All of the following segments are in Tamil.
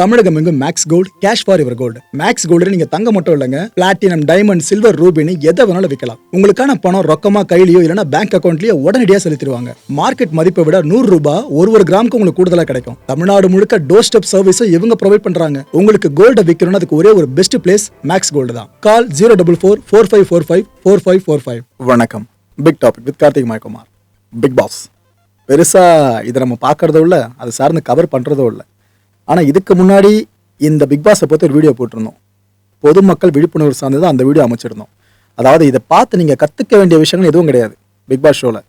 தமிழகம் எங்கும் மேக்ஸ் கோல்டு கேஷ் ஃபார் இவர் கோல்டு மேக்ஸ் கோல்டு நீங்க தங்க மட்டும் இல்லைங்க. பிளாட்டினம் டைமண்ட் சில்வர் ரூபினி எதை வேணாலும் விற்கலாம் உங்களுக்கான பணம் ரொக்கமா கையிலயோ இல்லைன்னா பேங்க் அக்கௌண்ட்லயோ உடனடியாக செலுத்திடுவாங்க. மார்க்கெட் மதிப்பை விட நூறு ரூபாய் ஒரு ஒரு கிராமுக்கு உங்களுக்கு கூடுதலா கிடைக்கும். தமிழ்நாடு முழுக்க டோர் ஸ்டெப் சர்வீஸும் இவங்க ப்ரொவைட் பண்றாங்க. உங்களுக்கு கோல்ட விற்கணும்னு அதுக்கு ஒரே ஒரு பெஸ்ட் பிளேஸ் மேக்ஸ் கோல்டு தான். Call zero double four four five four five four five four five வணக்கம். Big topic with Karthik Mayakumar. Big boss பெருசா இதை நம்ம பார்க்கறதோ இல்லை அது சார்ந்து கவர் பண்றதோ இல்லை. ஆனால் இதுக்கு முன்னாடி இந்த பிக் பாஸை பற்றி ஒரு வீடியோ போட்டிருந்தோம். பொதுமக்கள் விழிப்புணர்வு சார்ந்து தான் அந்த வீடியோ அமைச்சிருந்தோம். அதாவது இதை பார்த்து நீங்கள் கற்றுக்க வேண்டிய விஷயங்கள் எதுவும் கிடையாது பிக் பாஸ் ஷோவில்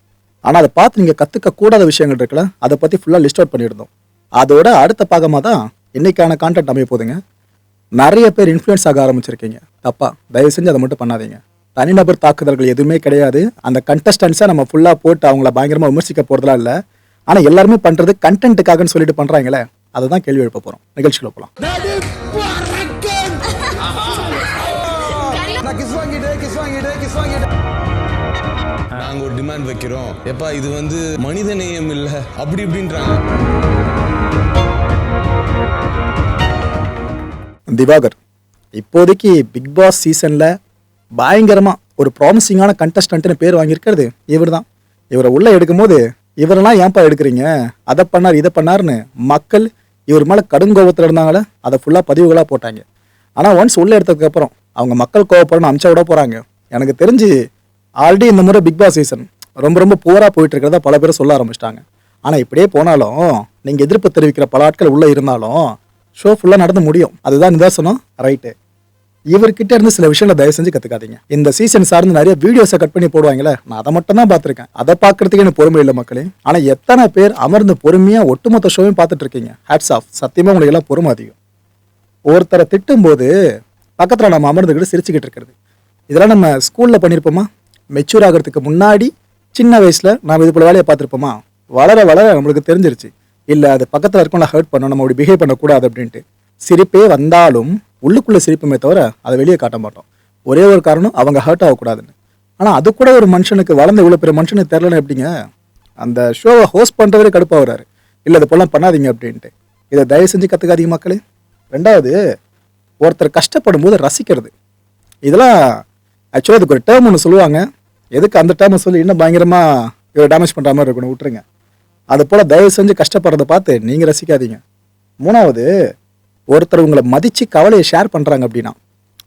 ஆனால் அதை பார்த்து நீங்கள் கற்றுக்க கூடாத விஷயங்கள் இருக்குல்ல அதை பற்றி ஃபுல்லாக லிஸ்ட் அவுட் பண்ணியிருந்தோம். அதோட அடுத்த பாகமாக தான் இன்னைக்கான கான்டென்ட் அமைய போதுங்க நிறைய பேர் இன்ஃப்ளூயன்ஸ் ஆக ஆரம்பிச்சிருக்கீங்க. தப்பா தயவு செஞ்சு அதை மட்டும் பண்ணாதீங்க. தனிநபர் தாக்குதல்கள் எதுவுமே கிடையாது. அந்த கண்டஸ்டன்ஸை நம்ம ஃபுல்லாக போட்டு அவங்கள பயங்கரமாக விமர்சிக்க போகிறதுலாம் இல்லை. ஆனால் எல்லாருமே பண்ணுறது கண்டென்ட்டுக்காகன்னு சொல்லிட்டு பண்ணுறாங்களே அதை தான் கேள்வி எழுப்ப போகிறோம் நிகழ்ச்சிக்குள்ள போகலாம் நாங்க ஒரு டிமாண்ட் வைக்கிறோம். எப்பா இது வந்து மனித நேயம் இல்ல. அப்படி இப்படின்றாங்க. திவாகர் இப்போதைக்கு பிக் பாஸ் சீசனில் பயங்கரமாக ஒரு ப்ராமிசிங்கான கண்டஸ்டன்ட்னு பேர் வாங்கியிருக்கிறது இவர் தான் இவரை உள்ளே எடுக்கும்போது இவரெல்லாம் ஏன்பா எடுக்கிறீங்க? அதை பண்ணார் இதை பண்ணார்னு மக்கள் இவர் மேலே கடும் கோபத்தில் இருந்தாங்களே அதை ஃபுல்லாக பதிவுகளாக போட்டாங்க. ஆனால் ஒன்ஸ் உள்ளே எடுத்ததுக்கப்புறம் அவங்க மக்கள் கோவப்படணும் அமிச்சா விட போகிறாங்க எனக்கு தெரிஞ்சு ஆல்ரெடி இந்த முறை பிக் பாஸ் சீசன் ரொம்ப ரொம்ப புவராக போயிட்டு இருக்கிறதா பல பேர் சொல்ல ஆரம்பிச்சிட்டாங்க. ஆனால் இப்படியே போனாலும் நீங்கள் எதிர்ப்பு தெரிவிக்கிற பல ஆட்கள் உள்ளே இருந்தாலும் ஷோ ஃபுல்லாக நடந்து முடியும். அதுதான் நிதர்சனம் ரைட்டு இவர்கிட்ட இருந்து சில விஷயங்களை தயவு செஞ்சு கற்றுக்காதீங்க இந்த சீசன் சார்ந்து நிறைய வீடியோஸை கட் பண்ணி போடுவாங்களே நான் அதை மட்டும் தான் பார்த்துருக்கேன். அதை பார்க்கறதுக்கு எனக்கு பொறுமை இல்லை மக்களே. ஆனால் எத்தனை பேர் அமர்ந்து பொறுமையாக ஒட்டுமொத்த ஷோவையும் பார்த்துட்டு இருக்கீங்க. ஹேட்ஸ் ஆஃப் சத்தியமாக உங்களுக்கு எல்லாம் பொறுமை அதிகம். ஒருத்தரை திட்டும்போது பக்கத்தில் நம்ம அமர்ந்துக்கிட்டு சிரிச்சுக்கிட்டு இருக்கிறது. இதெல்லாம் நம்ம ஸ்கூலில் பண்ணியிருப்போமா மெச்சூர் ஆகிறதுக்கு முன்னாடி சின்ன வயசில் நாம் இது போல வேலையை பார்த்துருப்போமா? வளர வளர நம்மளுக்கு தெரிஞ்சிருச்சு. இல்லை அது பக்கத்தில் இருக்கவங்கள ஹர்ட் பண்ணணும் நம்ம அப்படி பிஹேவ் பண்ணக்கூடாது அப்படின்ட்டு. சிரிப்பே வந்தாலும் உள்ளுக்குள்ளே சிரிப்புமே தவிர அதை வெளியே காட்ட மாட்டோம். ஒரே ஒரு காரணம் அவங்க ஹர்ட் ஆகக்கூடாதுன்னு. ஆனால் அது கூட ஒரு மனுஷனுக்கு வளர்ந்த இவ்வளோ பெரிய மனுஷனுக்கு தெரிலன்னு எப்படிங்க? அந்த ஷோவை ஹோஸ்ட் பண்ணுறவரே கடுப்பாகிறாரு. இல்லை இது போலாம் பண்ணாதீங்க அப்படின்ட்டு. இதை தயவு செஞ்சு கற்றுக்காதீங்க மக்களே. ரெண்டாவது ஒருத்தர் கஷ்டப்படும் போது ரசிக்கிறது. இதெல்லாம் ஆக்சுவலாக அதுக்கு ஒரு டேர்ம் ஒன்று சொல்லுவாங்க. எதுக்கு அந்த டேர்மை சொல்லி இன்னும் பயங்கரமாக இவர் டேமேஜ் பண்ணுற மாதிரி இருக்கணும் விட்டுருங்க. அது போல் தயவு செஞ்சு கஷ்டப்படுறத பார்த்து நீங்கள் ரசிக்காதீங்க. மூணாவது ஒருத்தர் உங்களை மதித்து கவலையை ஷேர் பண்ணுறாங்க அப்படின்னா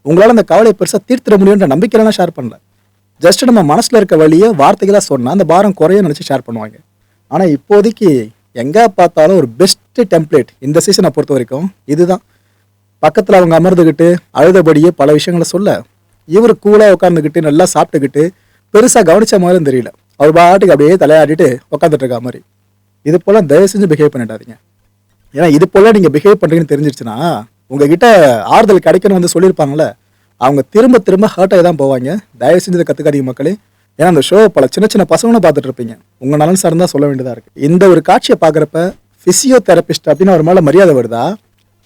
உங்களால் அந்த கவலையை பெருசாக தீர்த்திட முடியுன்ற நம்பிக்கையிலாம் ஷேர் பண்ணல. ஜஸ்ட் நம்ம மனசில் இருக்க வழியை வார்த்தைகளாக சொன்னால் அந்த பாரம் குறைய நினச்சி ஷேர் பண்ணுவாங்க. ஆனால் இப்போதைக்கு எங்கே பார்த்தாலும் ஒரு பெஸ்ட்டு டெம்ப்ளேட் இந்த சீசனை பொறுத்த வரைக்கும் இதுதான். பக்கத்தில் அவங்க அமர்ந்துக்கிட்டு அழுதபடியே பல விஷயங்களை சொல்ல இவர் கூலாக உட்காந்துக்கிட்டு நல்லா சாப்பிட்டுக்கிட்டு பெருசாக கவனித்த மாதிரியும் தெரியல. அவர் பாட்டுக்கு அப்படியே தலையாடிட்டு உட்காந்துட்டு இருக்க மாதிரி. இது போல் தயவு செஞ்சு பிஹேவ் பண்ணிடாதீங்க. ஏன்னா இது போல் நீங்கள் பிஹேவ் பண்ணுறீங்கன்னு தெரிஞ்சிருச்சுன்னா உங்ககிட்ட ஆறுதல் கிடைக்கணும்னு வந்து சொல்லியிருப்பாங்கல்ல அவங்க திரும்ப திரும்ப ஹர்ட் ஆகி தான் போவாங்க. தயவு செஞ்சு கற்றுக்காதீங்க மக்களே. ஏன்னா அந்த ஷோ பல சின்ன சின்ன பசங்களும் பார்த்துட்டு இருப்பீங்க. உங்கள் நலன் சார்ந்தா சொல்ல வேண்டியதாக இருக்குது இந்த ஒரு காட்சியை பார்க்குறப்ப ஃபிசியோதெரபிஸ்ட் அப்படின்னு அவர் மேலே மரியாதை வருதா?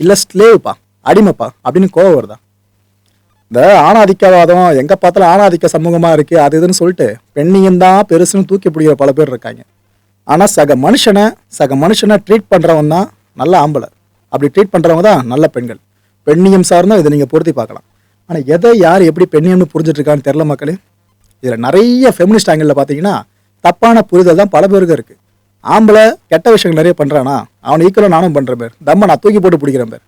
இல்லை ஸ்லேவ்ப்பா அடிமைப்பா? அப்படின்னு கோவம் வருதா? இந்த ஆணாதிக்கவாதம் எங்கே பார்த்தாலும் ஆணாதிக்க சமூகமாக இருக்குது அது இதுன்னு சொல்லிட்டு பெண்ணியம் தான் பெருசுன்னு தூக்கி பிடிக்கிற பல பேர் இருக்காங்க. ஆனால் சக மனுஷனை சக மனுஷனை ட்ரீட் பண்ணுறவன் தான் நல்ல ஆம்பளை. அப்படி ட்ரீட் பண்ணுறவங்க தான் நல்ல பெண்கள். பெண்ணியம் சார்ந்தால் இதை நீங்கள் பொருத்தி பார்க்கலாம். ஆனால் எதை யார் எப்படி பெண்ணியம்னு புரிஞ்சிட்ருக்கான்னு தெரில மக்களே. இதில் நிறைய ஃபெமினிஸ்ட் ஆங்கிளில் பார்த்தீங்கன்னா தப்பான புரிதல் தான் பல பேருக்கு இருக்குது ஆம்பளை கெட்ட விஷயங்கள் நிறைய பண்ணுறானா அவனை ஈக்குவலாக நானும் பண்ணுற பேர். தம்ம நான் தூக்கி போட்டு பிடிக்கிறேன் பேர்.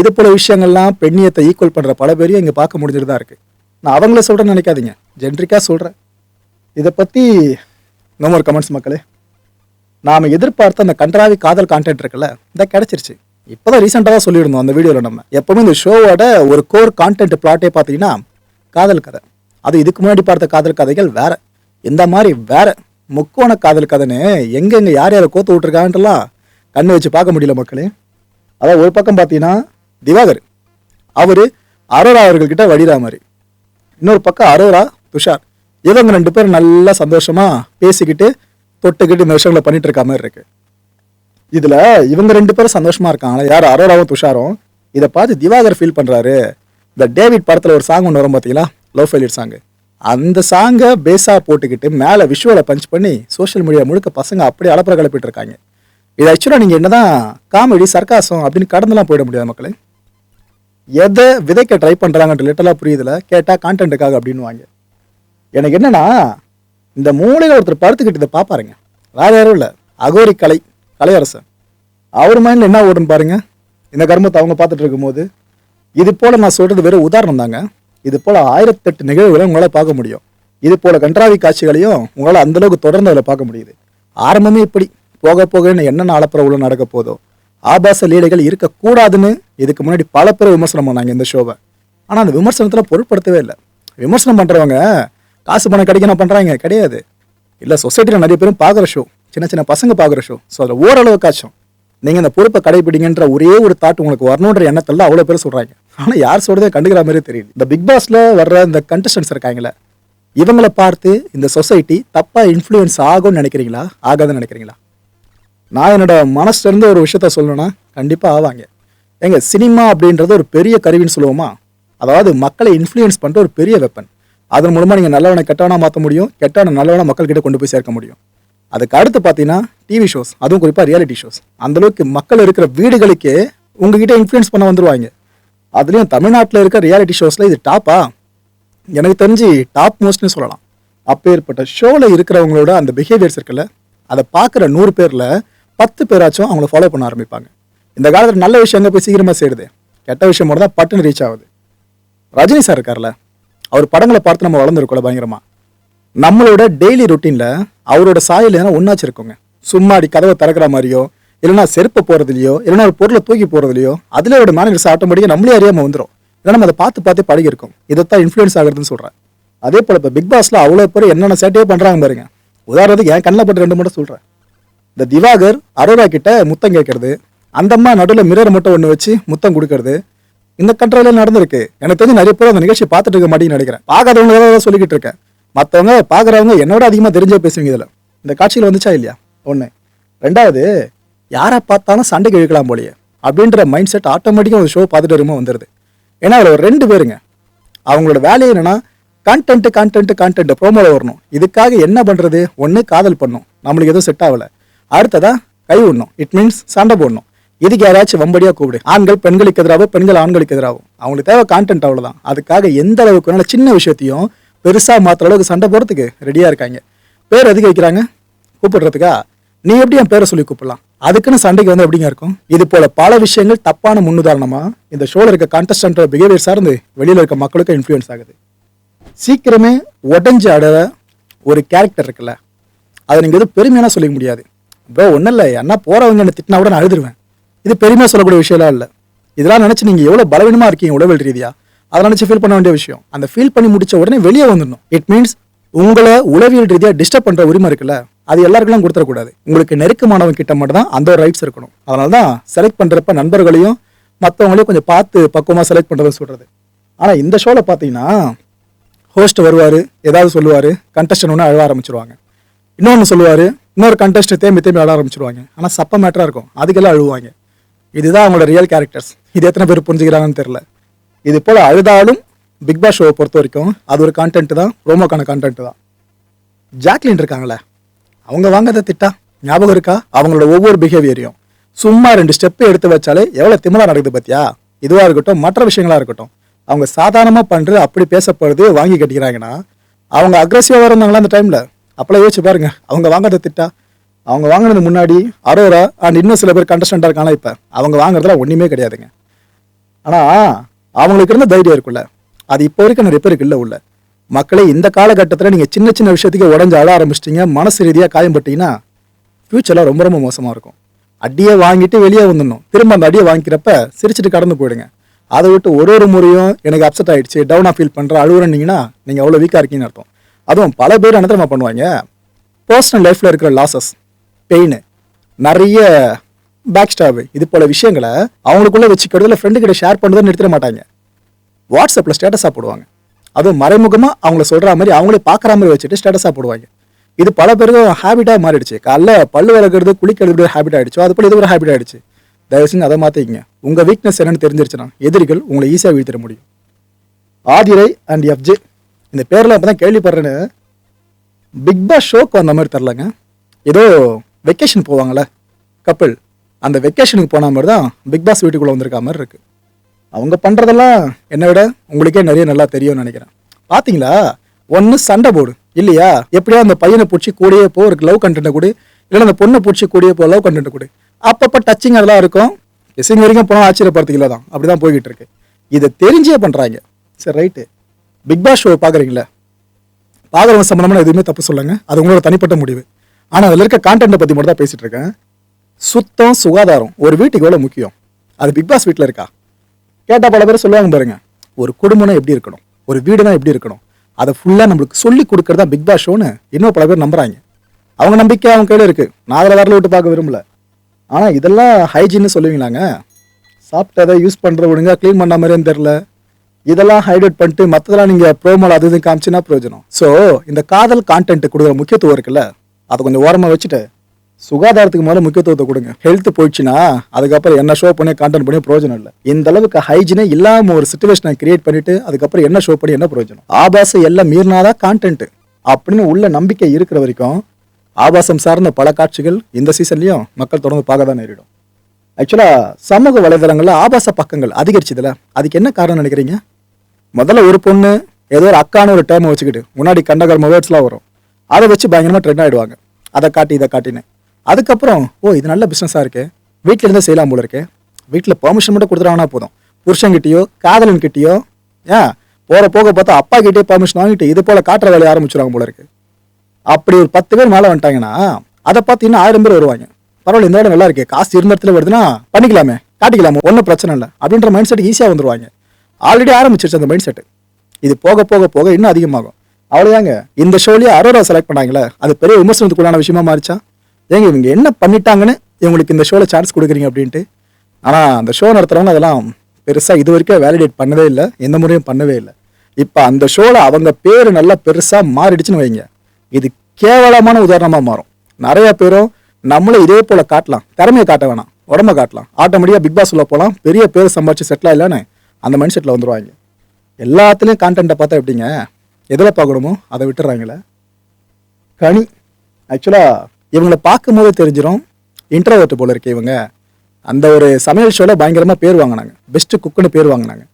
இது போல விஷயங்கள்லாம் பெண்ணியத்தை ஈக்குவல் பண்ணுற பல பேரையும் இங்கே பார்க்க முடிஞ்சுட்டு தான் இருக்குது நான் அவங்கள சொல்கிறேன்னு நினைக்காதீங்க. ஜென்ரிக்காக சொல்கிறேன் இதை பற்றி ஒரு கமெண்ட்ஸ் மக்களே. நாம் எதிர்பார்த்த அந்த கன்றாவி காதல் கான்டென்ட் இருக்குல்ல இந்த கிடைச்சிருச்சு. இப்போதான் ரீசெண்டாக தான் சொல்லியிருந்தோம் அந்த வீடியோவில் நம்ம. எப்பவுமே இந்த ஷோவோட ஒரு கோர் கான்டென்ட் பிளாட்டே பார்த்தீங்கன்னா காதல் கதை. அது இதுக்கு முன்னாடி பார்த்த காதல் கதைகள் வேற. இந்த மாதிரி வேற. முக்கோண காதல் கதைன்னு எங்கெங்கே யார் யாரை கோத்து விட்டுருக்கான்ட்டுலாம் கண்ணு வச்சு பார்க்க முடியல மக்களே. அதான் ஒரு பக்கம் பார்த்தீங்கன்னா திவாகர். அவர் அரோரா அவர்கள்கிட்ட வடிரா மாதிரி. இன்னொரு பக்கம் அரோரா துஷார். இவங்க ரெண்டு பேரும் நல்லா சந்தோஷமாக பேசிக்கிட்டு தொட்டுக்கிட்டு இந்த விஷயங்களை பண்ணிட்டு இருக்க மாதிரி இருக்கு. இதுல இவங்க ரெண்டு பேரும் சந்தோஷமா இருக்காங்க யார்? அரோராவும் துஷாரும். இதை பார்த்து திவாகர் ஃபீல் பண்றாரு. இந்த டேவிட் படத்துல ஒரு சாங் ஒன்று வரும் பார்த்தீங்களா லவ் ஃபெயிலியர் சாங் அந்த சாங்கை பேஸா போட்டுக்கிட்டு மேலே விஷுவலை பஞ்ச் பண்ணி சோஷியல் மீடியா முழுக்க பசங்க அப்படியே அலப்பற கிளப்பிட்டு இருக்காங்க இது ஆக்சுவலாக நீங்கள் என்னதான் காமெடி சர்க்காசம் அப்படின்னு கடந்துலாம் போயிட முடியாது மக்களே. எதை விதைக்க ட்ரை பண்ணுறாங்கன்ற லிட்டலாக புரியுதுல கேட்டால் கான்டென்ட்டுக்காக அப்படின்வாங்க எனக்கு என்னென்னா இந்த மூலையில் ஒருத்தர் படுத்துக்கிட்டு இதை பார்ப்பாருங்க. வேறு யாரும் இல்லை. அகோரி கலை கலையரசன். அவர் மைண்டில் என்ன ஓடுன்னு பாருங்க. இந்த கர்மத்தை அவங்க பார்த்துட்டு இருக்கும்போது இது போல் நான் சொல்கிறது வெறும் உதாரணம் தாங்க. இது போல் ஆயிரத்தெட்டு நிகழ்வுகளை உங்களால் பார்க்க முடியும். இது போல் கன்றாவி காட்சிகளையும் உங்களால் அந்தளவுக்கு தொடர்ந்து அதில் பார்க்க முடியுது. ஆரம்பமே இப்படி. போக போக என்னென்ன அளப்புற உள்ள நடக்க போதோ ஆபாச லீலைகள் இருக்கக்கூடாதுன்னு இதுக்கு முன்னாடி பல பேர் விமர்சனம் பண்ணாங்க இந்த ஷோவை ஆனால் அந்த விமர்சனத்தில் பொருட்படுத்தவே இல்லை. விமர்சனம் பண்ணுறவங்க காசு பணம் கிடைக்கணும் பண்ணுறாங்க கிடையாது. இல்லை சொசைட்டியில் நிறைய பேரும் பார்க்குற ஷோ சின்ன சின்ன பசங்க பார்க்குற ஷோ ஸோ அதில் ஓரளவுக்காச்சும் நீங்கள் அந்த பொறுப்பை கடைபிடிங்கன்ற ஒரே ஒரு தாட் உங்களுக்கு வரணுன்ற எண்ணத்தில் தான் அவ்வளோ பேர் சொல்கிறாங்க ஆனால் யார் சொல்கிறதே கண்டுக்கிற மாதிரி தெரியுது இந்த பிக் பாஸில் வர்ற இந்த கண்டஸ்டன்ஸ் இருக்காங்களே இவங்களை பார்த்து இந்த சொசைட்டி தப்பாக இன்ஃப்ளூயன்ஸ் ஆகும்னு நினைக்கிறீங்களா? ஆகாதுன்னு நினைக்கிறீங்களா? நான் என்னோட மனசுலேருந்து ஒரு விஷயத்த சொல்லணும்னா கண்டிப்பாக ஆவாங்க. ஏங்க சினிமா அப்படின்றது ஒரு பெரிய கருவின்னு சொல்லுவோமா? அதாவது மக்களை இன்ஃப்ளூயன்ஸ் பண்ணுற ஒரு பெரிய வெப்பன் அதன் மூலமாக நீங்கள் நல்லவனை கெட்டவனாக மாற்ற முடியும். கெட்டவனை நல்லவனை மக்கள்கிட்ட கொண்டு போய் சேர்க்க முடியும். அதுக்கு அடுத்து பார்த்தீங்கன்னா டிவி ஷோஸ் அதுவும் குறிப்பாக ரியாலிட்டி ஷோஸ் அந்தளவுக்கு மக்கள் இருக்கிற வீடுகளுக்கே உங்ககிட்ட இன்ஃப்ளூயன்ஸ் பண்ண வந்துருவாங்க. அதுலேயும் தமிழ்நாட்டில் இருக்க ரியாலிட்டி ஷோஸில் இது டாப்பா எனக்கு தெரிஞ்சு டாப் மோஸ்ட்னு சொல்லலாம். அப்பேற்பட்ட ஷோவில் இருக்கிறவங்களோட அந்த பிஹேவியர்ஸ் இருக்குல்ல அதை பார்க்குற நூறு பேரில் பத்து பேராச்சும் அவங்கள ஃபாலோ பண்ண ஆரம்பிப்பாங்க. இந்த காலத்தில் நல்ல விஷயம் அங்கே போய் சீக்கிரமாக சேருது? கெட்ட விஷயம் மட்டும் தான் பட்டுன்னு ரீச் ஆகுது. ரஜினி சார் இருக்கார்ல? அவர் படங்களை பார்த்து நம்ம வளர்ந்துருக்கோம்ல பயங்கரமா. நம்மளோட டெய்லி ரொட்டீனில் அவரோட சாயல் எதனா ஒன்றாச்சு இருக்குங்க சும்மா அடி கதவை திறக்கிற மாதிரியோ இல்லைன்னா செருப்பு போகிறதுலையோ இல்லைன்னா ஒரு பொருளை தூக்கி போகிறதுலையோ அதில் ஒரு மேனேஜர்ஸ் ஆட்டோமேட்டிக்காக நம்மளே அறியாமல் வந்துடும் ஏன்னா நம்ம அதை பார்த்து பார்த்து பழகிருக்கோம் இதைத்தான் இன்ஃப்ளூயன்ஸ் ஆகுறதுன்னு சொல்கிறேன் அதே போல் இப்போ பிக் பாஸில் அவ்வளோ பேர் என்னென்ன சேட்டையே பண்ணுறாங்க பாருங்க. உதாரணத்துக்கு என் கண்ணில் பட்டு ரெண்டு மட்டும் சொல்கிறேன் இந்த திவாகர் அரோரா கிட்ட முத்தம் கேட்கறது அந்த அம்மா நடுவில் மிரர் மட்டும் ஒன்று வச்சு முத்தம் கொடுக்கறது இந்த கண்ட்ரோல நடந்திருக்கு. எனக்கு தெரிஞ்சு நிறைய பேர் அந்த நிகழ்ச்சி பார்த்துட்டு இருக்க மாட்டேன்னு நினைக்கிறேன். பார்க்காதவங்க தான் சொல்லிக்கிட்டு இருக்கேன். மற்றவங்க பார்க்குறவங்க என்னோட அதிகமாக தெரிஞ்சே பேசுவீங்க இதில். இந்த காட்சியில் வந்துச்சா இல்லையா? ஒன்று ரெண்டாவது யாரை பார்த்தாலும் சண்டைக்கு இழுக்கலாம் போலியே. அப்படின்ற மைண்ட் செட் ஆட்டோமேட்டிக்காக ஒரு ஷோ பார்த்துட்டு வருமா வந்துடுது ஏன்னா அதில் ஒரு ரெண்டு பேருங்க. அவங்களோட வேலையை என்னென்னா கான்டென்ட் கான்டென்ட் கான்டென்ட் ப்ரோமோவில் வரணும். இதுக்காக என்ன பண்ணுறது ஒன்று காதல் பண்ணும். நம்மளுக்கு எதுவும் செட் ஆகலை. அடுத்ததாக கை விடணும் இட் மீன்ஸ் சண்டை போடணும். இதுக்கு யாராச்சும் வம்படியா கூப்பிடு? ஆண்கள் பெண்களுக்கு எதிராகவோ பெண்கள் ஆண்களுக்கு எதிராகவும் அவங்களுக்கு தேவை கான்டென்ட் அவ்வளவுதான். அதுக்காக எந்த அளவுக்கு வேணாலும் சின்ன விஷயத்தையும் பெருசா மாற்றுற அளவுக்கு சண்டை போறதுக்கு ரெடியா இருக்காங்க. பேர் எதுக்கு வைக்கிறாங்க? கூப்பிடுறதுக்கா? நீ எப்படி என் பேரை சொல்லி கூப்பிடலாம்? அதுக்குன்னு சண்டைக்கு வந்து எப்படிங்க இருக்கும்? இது போல பல விஷயங்கள் தப்பான முன்னுதாரணமா இந்த ஷோல இருக்க கான்டெஸ்டன்ட் பிஹேவியர் சார்ந்து வெளியில இருக்க மக்களுக்கு இன்ஃப்ளூயன்ஸ் ஆகுது. சீக்கிரமே உடஞ்சி ஆடுற ஒரு கேரக்டர் இருக்குல்ல அதை நீங்கள் எதுவும் பெருமையான சொல்லிக்க முடியாது. ப்ரோ ஒன்றும் இல்லை. என்ன போகிறவங்க என்ன திட்டினா கூட நான் அழுதுருவேன். இது பெருமையாக சொல்லக்கூடிய விஷயம்லாம் இல்லை. இதெல்லாம் நினச்சி நீங்கள் எவ்வளோ பலவீனமாக இருக்கீங்க உளவியல் ரீதியாக அதை நினச்சி ஃபீல் பண்ண வேண்டிய விஷயம். அந்த ஃபீல் பண்ணி முடிச்ச உடனே வெளியே வந்துடணும். இட் மீன்ஸ் உங்களை உளவியல் ரீதியாக டிஸ்டர்ப் பண்ணுற உரிமை இருக்குல்ல அது எல்லாருக்கெல்லாம் கொடுத்துடக்கூடாது. உங்களுக்கு நெருக்கமானவங்க கிட்ட மட்டும் தான் அந்த ஒரு ரைட்ஸ் இருக்கணும். அதனால தான் செலக்ட் பண்ணுறப்ப நண்பர்களையும் மற்றவங்களையும் கொஞ்சம் பார்த்து பக்குவமாக செலக்ட் பண்ணுறதுன்னு சொல்கிறது ஆனால் இந்த ஷோவில் பார்த்தீங்கன்னா ஹோஸ்ட் வருவார் ஏதாவது சொல்லுவார் கண்டஸ்டன் ஒன்று அழ ஆரம்பிச்சிருவாங்க. இன்னொன்று சொல்லுவார் இன்னொரு கண்டஸ்ட் தேம்பி தேம்பி அழ ஆரம்பிச்சிருவாங்க. ஆனால் சப்ப மேட்டராக இருக்கும். அதுக்கெல்லாம் அழுவாங்க. இதுதான் அவங்களோட ரியல் கேரக்டர்ஸ் இது எத்தனை பேர் புரிஞ்சுக்கிறாங்கன்னு தெரில இது போல் அழுதாலும் பிக் பாஸ் ஷோவை பொறுத்த வரைக்கும் அது ஒரு கான்டென்ட் தான் ரோமோக்கான கான்டென்ட் தான். ஜாக்லின் இருக்காங்களே அவங்க வாங்காத திட்டா? ஞாபகம் இருக்கா? அவங்களோட ஒவ்வொரு பிஹேவியரையும் சும்மா ரெண்டு ஸ்டெப்பு எடுத்து வச்சாலே எவ்வளோ திமிரா நடக்குது பார்த்தியா இதுவாக இருக்கட்டும் மற்ற விஷயங்களாக இருக்கட்டும். அவங்க சாதாரணமாக பண்ணுறது அப்படி பேசப்படுறது வாங்கி கட்டிக்கிறாங்கன்னா அவங்க அக்ரஸிவாக இருந்தாங்களா அந்த டைமில் அப்போலாம் யோசிச்சு பாருங்க அவங்க வாங்காத திட்டா? அவங்க வாங்கினது முன்னாடி அரோரா அண்ட் இன்னும் சில பேர் கண்டஸ்டண்டாக இருக்காங்களா இப்போ? அவங்க வாங்குறதுலாம் ஒன்றுமே கிடையாதுங்க. ஆனால் அவங்களுக்கு இருந்த தைரியம் இருக்குல்ல. அது இப்போ வரைக்கும் நிறைய பேருக்கு இல்லை உள்ள. மக்களே இந்த காலகட்டத்தில் நீங்கள் சின்ன சின்ன விஷயத்துக்கு உடஞ்சு அழ ஆரம்பிச்சிட்டிங்க மனசு ரீதியாக காயம்பட்டீங்கன்னா ஃப்யூச்சரில் ரொம்ப ரொம்ப மோசமாக இருக்கும். அடியை வாங்கிட்டு வெளியே வந்துடணும். திரும்ப அந்த அடியை வாங்கிக்கிறப்ப சிரிச்சிட்டு கடந்து போயிடுங்க. அதை விட்டு ஒரு ஒரு முறையும் எனக்கு அப்செட் ஆகிடுச்சு டவுனாக ஃபீல் பண்ணுற அழுவுறன்னீங்கன்னா நீங்கள் அவ்வளோ வீக்காக இருக்கீங்கன்னு அர்த்தம். அதுவும் பல பேர் என்ன பண்ணுவாங்க? பர்சனல் லைஃப்பில் இருக்கிற லாசஸ் பெயின் நிறைய பேக் ஸ்டாப் இது போல விஷயங்களை அவங்களுக்குள்ள வச்சுக்கிறது இல்லை ஃப்ரெண்டு கிட்ட ஷேர் பண்ணுறதுன்னு எடுத்துட மாட்டாங்க. வாட்ஸ்அப்பில் ஸ்டேட்டஸாக போடுவாங்க. அதுவும் மறைமுகமாக அவங்கள சொல்கிற மாதிரி அவங்களே பார்க்குற மாதிரி வச்சுட்டு ஸ்டேட்டஸாக போடுவாங்க. இது பல பேருக்கும் ஹேபிட்டாக மாறிடுச்சு. காலைல பல்லு விளக்குறது குளிக்கிறது ஹேபிட் ஆயிடுச்சு. அது போல இது ஒரு ஹேபிட் ஆகிடுச்சு தயவு செஞ்சு அதை மாற்றிக்கிங்க உங்கள் வீக்னஸ் என்னன்னு தெரிஞ்சிருச்சுன்னா எதிரிகள் உங்களை ஈஸியாக வீழ்த்திட முடியும். ஆதிரை அண்ட் எஃப்ஜே இந்த பேரில் அப்போ தான் கேள்விப்படுறேன்னு பிக் பாஸ் ஷோக்கு வந்த மாதிரி தெரிலங்க ஏதோ வெக்கேஷன் போவாங்கள்ல கப்பிள் அந்த வெக்கேஷனுக்கு போன மாதிரி தான் பிக் பாஸ் வீட்டுக்குள்ளே வந்திருக்க மாதிரி இருக்கு. அவங்க பண்ணுறதெல்லாம் என்னை விட உங்களுக்கே நிறைய நல்லா தெரியும்னு நினைக்கிறேன். பார்த்தீங்களா ஒன்று சண்டை போடு இல்லையா? எப்படியா அந்த பையனை பிடிச்சி கூடயே போ ஒரு லவ் கண்டென்ட்டை கொடு இல்லைன்னா அந்த பொண்ணை பிடிச்சி கூடயே போ லவ் கண்டென்ட் கொடு. அப்பப்போ டச்சிங் அதெல்லாம் இருக்கும். கிசிங் வரைக்கும் போனால் ஆச்சரியப்படுத்திக்கல தான். அப்படி தான் போய்கிட்டு இருக்கு. இதை தெரிஞ்சே பண்ணுறாங்க சரி ரைட்டு பிக் பாஸ் ஷோ பார்க்குறீங்களா பார்க்குறவங்க சம்மந்தமான எதுவுமே தப்பு சொல்லுங்க அது உங்களோட தனிப்பட்ட முடிவு. ஆனால் அதில் இருக்க கான்டென்ட்டை பற்றி மட்டும் தான் பேசிகிட்டு இருக்கேன். சுத்தம் சுகாதாரம் ஒரு வீட்டுக்கு எவ்வளோ முக்கியம்? அது பிக் பாஸ் வீட்டில் இருக்கா? கேட்டால் பல பேர் சொல்லுவாங்க பாருங்க ஒரு குடும்பம்னா எப்படி இருக்கணும்? ஒரு வீடுனா எப்படி இருக்கணும்? அதை ஃபுல்லாக நம்மளுக்கு சொல்லி கொடுக்கறது தான் பிக் பாஸ் ஷோன்னு இன்னும் பல பேர் நம்புறாங்க. அவங்க நம்பிக்கை அவங்க கையில் இருக்குது நான் அதில் வரல விட்டு பார்க்க விரும்பல. ஆனால் இதெல்லாம் ஹைஜீன்னு சொல்லுவீங்களாங்க? சாப்பிட்டதை யூஸ் பண்ணுற ஒழுங்காக க்ளீன் பண்ண மாதிரியும் தெரில இதெல்லாம் ஹைலைட் பண்ணிட்டு மற்றதெல்லாம் நீங்கள் ப்ரோமோல அது இது காமிச்சுன்னா பிரயோஜனம். ஸோ இந்த காதல் கான்டென்ட் கொடுக்குற முக்கியத்துவம் இருக்குல்ல? அதை கொஞ்சம் ஓரமாக வச்சுட்டு சுகாதாரத்துக்கு முதல்ல முக்கியத்துவத்தை கொடுங்க. ஹெல்த் போயிடுச்சுன்னா அதுக்கப்புறம் என்ன ஷோ பண்ணி கான்டென்ட் பண்ணி பிரயோஜனம் இல்லை. இந்த அளவுக்கு ஹைஜினே இல்லாம ஒரு சுச்சுவேஷனை கிரியேட் பண்ணிட்டு அதுக்கப்புறம் என்ன ஷோ பண்ணி என்ன பிரயோஜனம்? ஆபாசம் எல்லாம் மீறினாதான் கான்டென்ட் அப்படின்னு உள்ள நம்பிக்கை இருக்கிற வரைக்கும் ஆபாசம் சார்ந்த பல காட்சிகள் இந்த சீசன்லையும் மக்கள் தொடர்ந்து பார்க்க தான் நேரிடும். ஆக்சுவலாக சமூக வலைதளங்களில் ஆபாச பக்கங்கள் அதிகரிச்சதுல அதுக்கு என்ன காரணம் நினைக்கிறீங்க? முதல்ல ஒரு பொண்ணு ஏதோ ஒரு அக்கான ஒரு டேர்மை வச்சுக்கிட்டு முன்னாடி கண்டகர் மொபைல்ஸ்லாம் வரும். அதை வச்சு பயங்கரமாக ட்ரெண்ட் ஆகிடுவாங்க அதை காட்டி இதை காட்டினேன். அதுக்கப்புறம் ஓ இது நல்ல பிஸ்னஸாக இருக்கு. வீட்டில் இருந்தே செய்யலாம் போல இருக்கு. வீட்டில் பெர்மிஷன் மட்டும் கொடுத்துட்டாங்கன்னா போதும். புருஷன்கிட்டயோ காதலன்கிட்டேயோ ஏன் போகிற போக பார்த்தா அப்பா கிட்டே பெர்மிஷன் வாங்கிட்டு இது போல் காட்டுற வேலையை ஆரம்பிச்சிருவாங்க போல இருக்கு. அப்படி ஒரு பத்து பேர் மேலே வந்துட்டாங்கன்னா அதை பார்த்து இன்னும் ஆயிரம் பேர் வருவாங்க. பரவாயில்ல இந்த இடம் நல்லா இருக்கு. காசு இருந்த இடத்துல வருதுன்னா பண்ணிக்கலாமே காட்டிக்கலாமே ஒன்றும் பிரச்சனை இல்லை. அப்படின்ற மைண்ட் செட் ஈஸியாக வந்துருவாங்க. ஆல்ரெடி ஆரம்பிச்சிருச்சு அந்த மைண்ட் செட்டு இது போக போக போக இன்னும் அதிகமாகும். அவ்வளோதாங்க இந்த ஷோலேயே அரோரா செலக்ட் பண்ணாங்களே அது பெரிய விமர்சனத்துக்குள்ளான விஷயமா மாறிச்சா? ஏங்க இவங்க என்ன பண்ணிட்டாங்கன்னு இவங்களுக்கு இந்த ஷோவில் சான்ஸ் கொடுக்குறீங்க அப்படின்ட்டு? ஆனால் அந்த ஷோ நடத்துறவங்க அதெல்லாம் பெருசாக இது வரைக்கும் வேலிடேட் பண்ணவே இல்லை எந்த முறையும் பண்ணவே இல்லை. இப்போ அந்த ஷோவில் அவங்க பேர் நல்லா பெருசாக மாறிடுச்சுன்னு வைங்க. இது கேவலமான உதாரணமாக மாறும். நிறைய பேரும் நம்மளும் இதே போல் காட்டலாம். திறமையை காட்ட வேணாம். உடம்ப காட்டலாம். ஆட்டோமேட்டிக்காக பிக் பாஸ் உள்ள போகலாம் பெரிய பேர் சம்பாதிச்சு செட்டில் இல்லைன்னு அந்த மைண்ட் செட்டில் வந்துடுவாங்க எல்லாத்துலேயும் கான்டென்ட்டை பார்த்தா எப்படிங்க? எதில் பார்க்கணுமோ அதை விட்டுறாங்களே கனி. ஆக்சுவலாக இவங்களை பார்க்கும்போதே தெரிஞ்சிடும் இன்ட்ரோவர்ட் போல இருக்கு இவங்க. அந்த ஒரு சமையல் ஷோவில் பயங்கரமாக பேர் வாங்கினாங்க. பெஸ்ட்டு குக்குன்னு பேர் வாங்கினாங்க.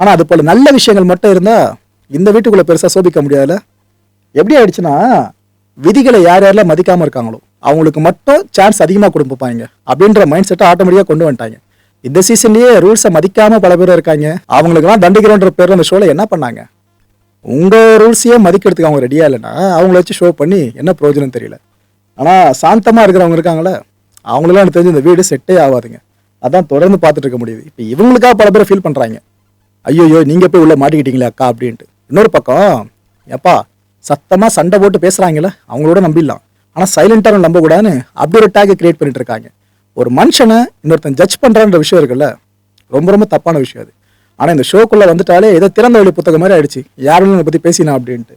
ஆனால் அது போல் நல்ல விஷயங்கள் மட்டும் இருந்தால் இந்த வீட்டுக்குள்ளே பெருசாக சோபிக்க முடியாதுல்ல? எப்படி ஆயிடுச்சுன்னா விதிகளை யார் யாரெல்லாம் மதிக்காமல் இருக்காங்களோ அவங்களுக்கு மட்டும் சான்ஸ் அதிகமாக கொடுப்பாங்க. அப்படின்ற மைண்ட் செட்டை ஆட்டோமேட்டிக்காக கொண்டு வந்துட்டாங்க. இந்த சீசன்லேயே ரூல்ஸை மதிக்காமல் பல பேர் இருக்காங்க. அவங்களுக்கெல்லாம் தண்டிக்கிறோன்ற பேர் அந்த ஷோவில் என்ன பண்ணாங்க? உங்கள் ரூல்ஸையே மதிக்கிறதுக்கு அவங்க ரெடியாக இல்லைன்னா அவங்கள வச்சு ஷோ பண்ணி என்ன பிரயோஜனம் தெரியல. ஆனால் சாந்தமாக இருக்கிறவங்க இருக்காங்களே அவங்களெல்லாம் எனக்கு தெரிஞ்சு இந்த வீடு செட்டே ஆகாதுங்க. அதான் தொடர்ந்து பார்த்துட்டு இருக்க முடியுது. இப்போ இவங்களுக்காக பல பேர் ஃபீல் பண்ணுறாங்க ஐயோயோ நீங்கள் போய் உள்ளே மாட்டிக்கிட்டீங்களே அக்கா அப்படின்ட்டு. இன்னொரு பக்கம் எப்பா சத்தமாக சண்டை போட்டு பேசுகிறாங்களே அவங்களோட நம்பிடலாம். ஆனால் சைலண்ட்டாக நம்பக்கூடாதுன்னு அப்படி ஒரு டேக் கிரியேட் பண்ணிட்டு இருக்காங்க. ஒரு மனுஷனை இன்னொருத்தன் ஜட்ஜ் பண்ணுறான்ற விஷயம் இருக்குல்ல ரொம்ப ரொம்ப தப்பான விஷயம் அது. ஆனால் இந்த ஷோக்குள்ளே வந்துட்டாலே ஏதோ திறந்த வழி புத்தகம் மாதிரி ஆயிடுச்சு. யாரும் இதை பற்றி பேசினா அப்படின்ட்டு.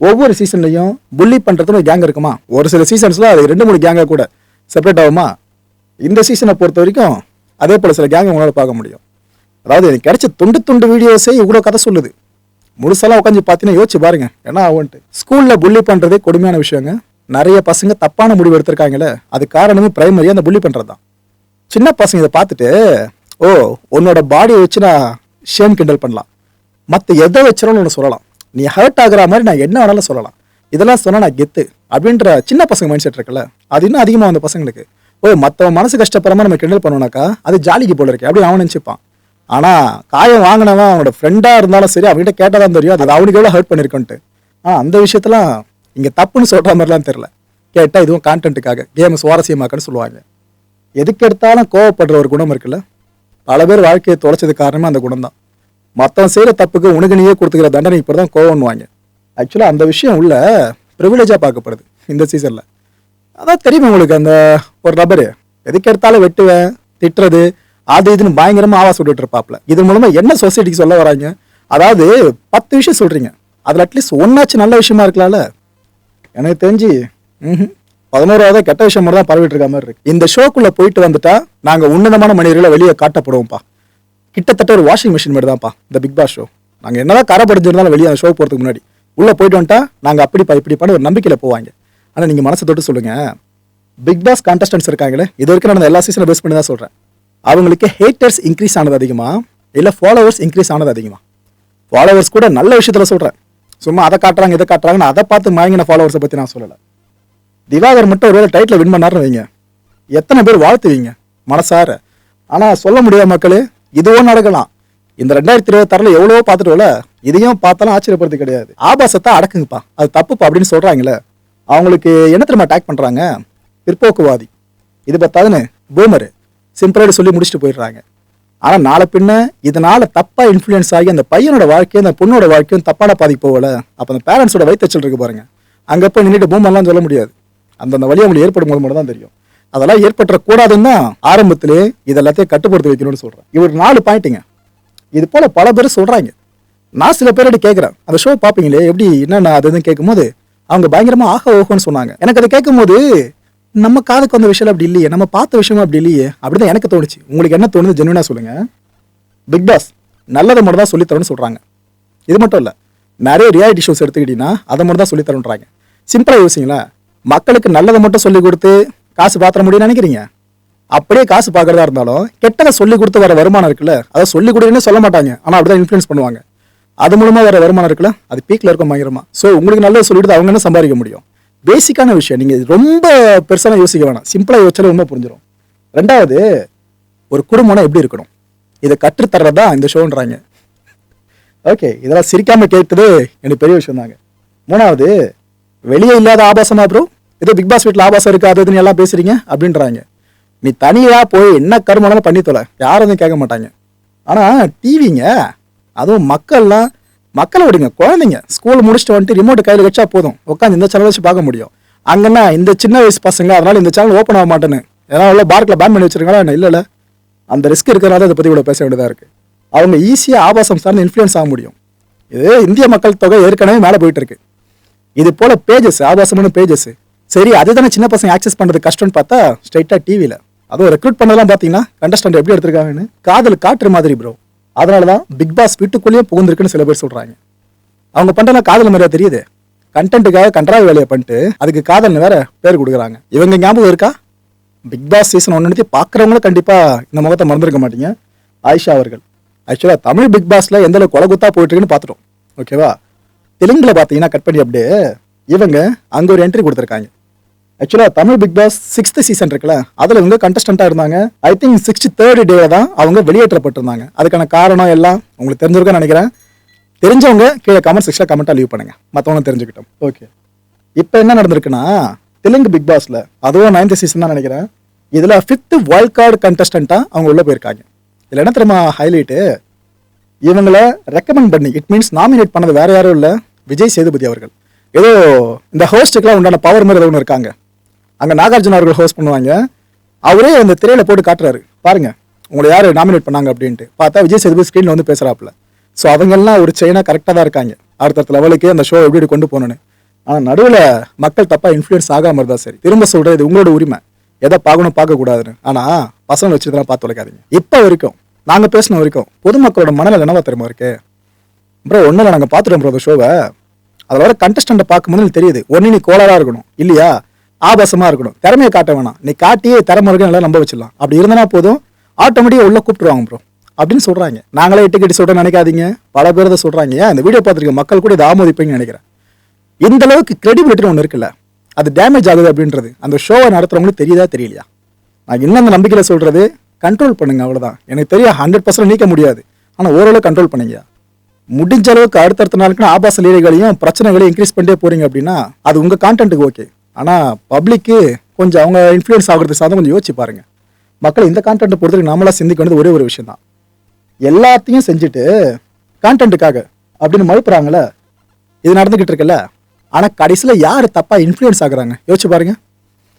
ஒவ்வொரு சீசன்லையும் புள்ளி பண்ணுறதுன்னு ஒரு கேங் இருக்குமா? ஒரு சில சீசன்ஸில் அது ரெண்டு மூணு கேங்காக கூட செப்பரேட் ஆகுமா? இந்த சீசனை பொறுத்த வரைக்கும் அதே போல் சில கேங்கை உங்களால் பார்க்க முடியும். அதாவது எனக்கு கிடைச்ச துண்டு துண்டு வீடியோஸே இவ்வளோ கதை சொல்லுது. முழுசெல்லாம் உட்காந்து பார்த்தீங்கன்னா யோசிச்சு பாருங்க என்ன ஆகும்ட்டு ஸ்கூலில் புள்ளி பண்ணுறதே கொடுமையான விஷயங்க. நிறைய பசங்க தப்பான முடிவு எடுத்திருக்காங்களே. அது காரணமே பிரைமரியாக அந்த புள்ளி பண்ணுறது தான் சின்ன பசங்க இதை பார்த்துட்டு ஓ உன்னோட பாடியை வச்சு நான் ஷேம் கிண்டல் பண்ணலாம். மற்ற எதை வச்சாலும் ஒன்று சொல்லலாம். நீ ஹர்ட் ஆகுற மாதிரி நான் என்ன வேணாலும் சொல்லலாம். இதெல்லாம் சொன்னால் நான் கெத்து அப்படின்ற சின்ன பசங்க மைண்ட் செட் இருக்குல்ல அது இன்னும் அதிகமாக அந்த பசங்களுக்கு. ஓ மற்றவன் மனசு கஷ்டப்படுற நம்ம கிண்டல் பண்ணோம்னாக்கா அது ஜாலிக்கு போல இருக்கு அப்படி அவன் நினச்சிப்பான். ஆனால் காயம் வாங்கினவன் அவனோட ஃப்ரெண்டாக இருந்தாலும் சரி அவன்கிட்ட கேட்டால் தான் தெரியும் அது அவனுக்கு எவ்வளோ ஹர்ட் பண்ணியிருக்கோன்ட்டு ஆனால் அந்த விஷயத்தெல்லாம் இங்கே தப்புன்னு சொல்கிற மாதிரிலாம் தெரில கேட்டால் இதுவும் கான்டென்ட்டுக்காக கேம் சுவாரஸ்யமாக்கன்னு சொல்லுவாங்க. எதுக்கு எடுத்தாலும் கோவப்படுற ஒரு குணம் இருக்குல்ல. பல பேர் வாழ்க்கையை தொலைச்சது காரணமே அந்த குணம் தான் மற்றவன் செய்கிற தப்புக்கு உனக்கு நீயே கொடுத்துக்கிற தண்டனை இப்போ தான் கோவம்னுவாங்க ஆக்சுவலாக அந்த விஷயம் உள்ள ப்ரிவிலேஜாக பார்க்கப்படுது இந்த சீசனில் அதான் தெரியுமா உங்களுக்கு அந்த ஒரு ரப்பரு எதுக்கு எடுத்தாலும் வெட்டுவேன் திட்டுறது அது இதுன்னு பயங்கரமாக ஆவாஸ் விட்டுட்டு இருப்பாப்ல. இது மூலமாக என்ன சொசைட்டிக்கு சொல்ல வராங்க? அதாவது பத்து விஷயம் சொல்கிறீங்க அதில் அட்லீஸ்ட் ஒன்னாச்சும் நல்ல விஷயமா இருக்கலாம்ல? எனக்கு தெரிஞ்சு ம்ஹும். பதினோராவது கெட்ட விஷயம் மட்டும் தான் பரவிட்டு இருக்க மாதிரி இருக்கு. இந்த ஷோக்குள்ள போயிட்டு வந்துட்டா நாங்க உன்னதமான மனிதர்களை வெளியே காட்டப்படுவோம்ப்பா. கிட்டத்தட்ட ஒரு வாஷிங் மிஷின் மாதிரி தான்ப்பா இந்த பிக் பாஸ் ஷோ நாங்க என்னதான் கரப்படிஞ்சிருந்தாலும் வெளியே அந்த ஷோ போறதுக்கு முன்னாடி. உள்ள போயிட்டு வந்துட்டா நாங்க அப்படிப்பா இப்படிப்பான்னு ஒரு நம்பிக்கையில போவாங்க. ஆனா நீங்க மனசை தொட்டு சொல்லுங்க. பிக் பாஸ் கான்டஸ்டன்ஸ் இருக்காங்களே இது வரைக்கும் நடந்த எல்லா சீசனை பேஸ் பண்ணி தான் சொல்கிறேன் அவங்களுக்கு ஹேட்டர்ஸ் இன்க்ரீஸ் ஆனது அதிகமா? இல்லை ஃபாலோவர்ஸ் இன்க்ரீஸ் ஆனது அதிகமா? ஃபாலோவர்ஸ் கூட நல்ல விஷயத்தில் சொல்கிறேன் சும்மா அதை காட்டுறாங்க இதை காட்டுறாங்கன்னு அதை பார்த்து மயங்கின ஃபாலோவர்ஸை பற்றி நான் சொல்லலை. திவாகர் மட்டும் ஒருவேளை டைட்டில் வின் பண்ணாருன்னு வைங்க. எத்தனை பேர் வாழ்த்துவீங்க? மனசார. ஆனால் சொல்ல முடியாத மக்களே இதுவும் நடக்கலாம். இந்த ரெண்டாயிரத்தி இருபத்தாறுல எவ்வளவோ பார்த்துட்டோம்ல இதையும் பார்த்தாலும் ஆச்சரியப்படுறது கிடையாது. ஆபாசத்தை அடக்குங்கப்பா. அது தப்புப்பா அப்படின்னு சொல்கிறாங்களே அவங்களுக்கு என்ன திரும்ப அட்டாக் பண்ணுறாங்க பிற்போக்குவாதி. இது பார்த்தாதுன்னு பூமரு சிம்பிளாக சொல்லி முடிச்சுட்டு போயிடுறாங்க. ஆனால் நாளை பின்ன இதனால் தப்பாக இன்ஃப்ளூயன்ஸ் ஆகி அந்த பையனோட வாழ்க்கையும் அந்த பொண்ணோட வாழ்க்கையும் தப்பான பாதிக்கு போகல. அப்போ அந்த பேரண்ட்ஸோட வயிற்றுச்சல் இருக்கு பாருங்க. அங்கே போய் நின்றுட்டு பூமெல்லாம் சொல்ல முடியாது. அந்தந்த வழி அவங்களுக்கு ஏற்படும் போது மட்டும் தான் தெரியும். அதெல்லாம் ஏற்பட்டுற கூடாதுன்னு தான் ஆரம்பத்திலே இதெல்லாத்தையும் கட்டுப்படுத்தி வைக்கணும்னு சொல்கிறேன் இவர் நாலு பாயிண்ட்டுங்க இது போல் பல பேர் சொல்கிறாங்க நான் சில பேரோட கேட்குறேன் அந்த ஷோ பார்ப்பீங்களே எப்படி என்னென்ன அது கேட்கும்போது அவங்க பயங்கரமாக ஆக ஓகோன்னு சொன்னாங்க. எனக்கு அதை கேட்கும்போது நம்ம காதுக்கு வந்த விஷயம் அப்படி இல்லையே நம்ம பார்த்த விஷயம் அப்படி இல்லையே அப்படிதான் எனக்கு தோணுச்சு. உங்களுக்கு என்ன தோணுது ஜென்வனாக சொல்லுங்க. பிக் பாஸ் நல்லதை மட்டும் தான் சொல்லித்தரணும்னு சொல்கிறாங்க இது மட்டும் இல்லை நிறைய ரியாலிட்டி ஷோஸ் எடுத்துக்கிட்டீங்கன்னா அதை மட்டும் தான் சொல்லித்தரணுன்றாங்க சிம்பிளாக யோசிங்களேன். மக்களுக்கு நல்லதை மட்டும் சொல்லி கொடுத்து காசு பாத்திர முடியும்னு நினைக்கிறீங்க? அப்படியே காசு பார்க்கறதா இருந்தாலும் கெட்டதை சொல்லி கொடுத்து வர வருமானம் இருக்குல்ல அதை சொல்லி கொடுங்கன்னு சொல்ல மாட்டாங்க. ஆனால் அப்படிதான் இன்ஃப்ளூயன்ஸ் பண்ணுவாங்க. அது மூலமா வர வருமானம் இருக்குல்ல அது பீக்ல இருக்கும் பயங்கரமா. ஸோ உங்களுக்கு நல்லது சொல்லிட்டு அவங்க என்ன சம்பாதிக்க முடியும்? பேசிக்கான விஷயம் நீங்க ரொம்ப பெருசாக யோசிக்க வேணாம். சிம்பிளா யோசிச்சாலும் ரொம்ப புரிஞ்சிடும் ரெண்டாவது ஒரு குடும்பம்னா எப்படி இருக்கணும்? இதை கற்றுத்தர்றது தான் இந்த ஷோன்றாங்க. ஓகே இதெல்லாம் சிரிக்காம கேட்டது எனக்கு பெரிய விஷயம் தாங்க மூணாவது வெளியே இல்லாத ஆபாசமா அப்புறம் ஏதோ பிக் பாஸ் வீட்டில் ஆபாசம் இருக்காது இதுன்னு எல்லாம் பேசுறீங்க அப்படின்றாங்க. நீ தனியாக போய் என்ன கருமனாலும் பண்ணி தொலை. யாரும் எதுவும் கேட்க மாட்டாங்க. ஆனால் டிவிங்க அதுவும் மக்கள்லாம் மக்களை விடுங்க குழந்தைங்க. ஸ்கூல் முடிச்சுட்டு வந்துட்டு ரிமோட் கையில் வச்சா போதும். உட்காந்து இந்த சேனல் வச்சு பார்க்க முடியும். அங்கன்னா இந்த சின்ன வயசு பசங்க அதனால இந்த சேனல் ஓப்பன் ஆக மாட்டேன்னு. ஏன்னா உள்ள பார்க்கில் பேன் பண்ணி வச்சிருக்காங்களா இல்லை இல்லை அந்த ரிஸ்க் இருக்கிறனால அதை பற்றி இவ்வளோ பேச வேண்டியதாக இருக்குது அவங்க ஈஸியாக ஆபாசம் சார்ந்து இன்ஃப்ளூயன்ஸ் ஆக முடியும். இது இந்திய மக்கள் தொகை ஏற்கனவே மேலே போயிட்டு இருக்கு. இது போல் பேஜஸ் ஆபாசமான பேஜஸ் சரி அதுதானே சின்ன பசங்க ஆக்சஸ் பண்றது கஷ்டம்னு பார்த்தா ஸ்ட்ரைட்டா டிவியில அதுவும் ரெக்ரூட் பண்ணதெல்லாம் பார்த்தீங்கன்னா கண்டஸ்டன்ட் எப்படி எடுத்திருக்காங்கன்னு? காதல் காட்டுற மாதிரி ப்ரோ அதனால தான் பிக் பாஸ் வீட்டுக்குள்ளேயே புகுந்திருக்குன்னு சில பேர் சொல்றாங்க. அவங்க பண்றதெல்லாம் காதல் மாதிரியா தெரியுது. கண்டென்ட்டுக்காக கன்றாவி வேலையை பண்ணிட்டு அதுக்கு காதல்னு வேற பேர் கொடுக்குறாங்க. இவங்க ஞாபகம் இருக்கா? பிக் பாஸ் சீசன் ஒன்று பார்க்குறவங்களும் கண்டிப்பாக இந்த முகத்தை மறந்துருக்க மாட்டீங்க. ஆயிஷா அவர்கள். ஆக்சுவலாக தமிழ் பிக் பாஸில் எந்த அளவுக்கு கொலகுத்தா போயிட்டுருக்குன்னு பார்த்துட்டோம். ஓகேவா தெலுங்குல பார்த்தீங்கன்னா கட் பண்ணி அப்படியே இவங்க அங்கே ஒரு என்ட்ரி கொடுத்துருக்காங்க. ஆக்சுவலாக Tamil big boss sixth season இருக்குல்ல அதில் இவங்க கண்டஸ்டண்ட்டாக இருந்தாங்க. I think sixty third day தான் அவங்க வெளியேற்றப்பட்டிருந்தாங்க அதுக்கான காரணம் எல்லாம் உங்களுக்கு தெரிஞ்சிருக்கும்னு நினைக்கிறேன். தெரிஞ்சவங்க கீழே கமெண்ட் செக்ஷனில் கமெண்ட்டாக லீவ் பண்ணுங்கள் மற்றவங்க தெரிஞ்சுக்கிட்டோம். ஓகே இப்போ என்ன நடந்திருக்குன்னா தெலுங்கு பிக் பாஸில் அதுவும் நைன்த் சீசன் தான் நினைக்கிறேன். இதில் ஃபிஃப்த் வைல்ட் கார்டு கண்டஸ்டண்ட்டாக அவங்க உள்ளே போயிருக்காங்க. இதில் என்ன தெரியுமா ஹைலைட்டு இவங்கள ரெக்கமெண்ட் பண்ணி இட் மீன்ஸ் நாமினேட் பண்ணது வேறு யாரும் இல்லை விஜய் சேதுபதி அவர்கள். ஏதோ இந்த ஹோஸ்ட்டுக்கெல்லாம் உண்டான பவர் மாதிரி ஒன்று இருக்காங்க. அங்கே நாகார்ஜுன அவர்கள் ஹோஸ்ட் பண்ணுவாங்க. அவரே அந்த திரையில் போட்டு காட்டுறாரு. பாருங்க உங்களை யார் நாமினேட் பண்ணாங்க அப்படின்ட்டு. பார்த்தா விஜய் சேதுபதி ஸ்க்ரீனில் வந்து பேசுகிறாப்புல ஸோ அவங்கெல்லாம் ஒரு செயினாக கரெக்டாக தான் இருக்காங்க. அடுத்தடுத்த லெவலுக்கு அந்த ஷோ எப்படி கொண்டு போகணுன்னு ஆனால் நடுவில் மக்கள் தப்பாக இன்ஃப்ளூயன்ஸ் ஆகாமல் இருந்தால் சரி. திரும்ப சொல்கிறது இது உங்களோட உரிமை. எதை பார்க்கணும் பார்க்கக்கூடாதுன்னு. ஆனால் பசங்களை வச்சுருந்தெல்லாம் பார்த்து உழைக்காதீங்க இப்போ வரைக்கும் நாங்கள் பேசின வரைக்கும் பொதுமக்களோட மனநிலை என்னவா தெரியுமா இருக்கு? ப்ரோ ஒன்றும் இல்லை நாங்கள் பார்த்துட்டோம் ப்ரோ அந்த ஷோவை அதில் வர கண்டஸ்டண்ட்டை பார்க்கும்போது எனக்கு தெரியுது ஒன்று நீ கோளாராக இருக்கணும். இல்லையா? ஆபாசமாக இருக்கணும். திறமையை காட்ட வேணாம். நீ காட்டியே திறமை இருக்கு நல்லா நம்ப வச்சிடலாம். அப்படி இருந்தனா போதும். ஆட்டோமேட்டிக்காக உள்ள கூப்பிட்டுருவாங்க ப்ரோ அப்படின்னு சொல்கிறாங்க நாங்களே எட்டு கட்டி சொல்கிறேன் நினைக்காதீங்க. பல பேர் இதை சொல்கிறாங்க ஏன்? இந்த வீடியோ பார்த்துருக்க மக்கள் கூட இதை ஆமோதிப்பீங்கன்னு நினைக்கிறேன். இந்த அளவுக்கு கிரெடிபிலிட்டின்னு ஒன்று இருக்குல்ல? அது டேமேஜ் ஆகுது அப்படின்றது. அந்த ஷோவை நடத்துறவங்களுக்கு தெரியுதா தெரியலையா? நான் இன்னும் அந்த நம்பிக்கையில் சொல்கிறது கண்ட்ரோல் பண்ணுங்க அவ்வளோதான் எனக்கு தெரியும் ஹண்ட்ரட் பர்சன்ட் நீக்க முடியாது. ஆனால் ஓரளவு கண்ட்ரோல் பண்ணுங்க. முடிஞ்ச அளவுக்கு அடுத்தடுத்த நாளுக்குன்னு ஆபாச லீலைகளையும் பிரச்சனைகளையும் இன்க்ரீஸ் பண்ணிட்டே போறீங்க அப்படின்னா அது உங்க கான்டென்ட்டுக்கு ஓகே ஆனால் பப்ளிக்கு கொஞ்சம் அவங்க இன்ஃப்ளூயன்ஸ் ஆகிறது சாதம் கொஞ்சம் யோசிச்சு பாருங்க. மக்கள் இந்த கான்டென்ட் பொறுத்தவரைக்கும் நாமளா சிந்திக்க வேண்டியது ஒரே ஒரு விஷயம் தான் எல்லாத்தையும் செஞ்சுட்டு கான்டென்ட்டுக்காக அப்படின்னு மறுப்புறாங்களே இது நடந்துக்கிட்டு இருக்குல்ல ஆனால் கடைசியில் யார் தப்பாக இன்ஃப்ளூயன்ஸ் ஆகுறாங்க? யோசிச்சு பாருங்கள்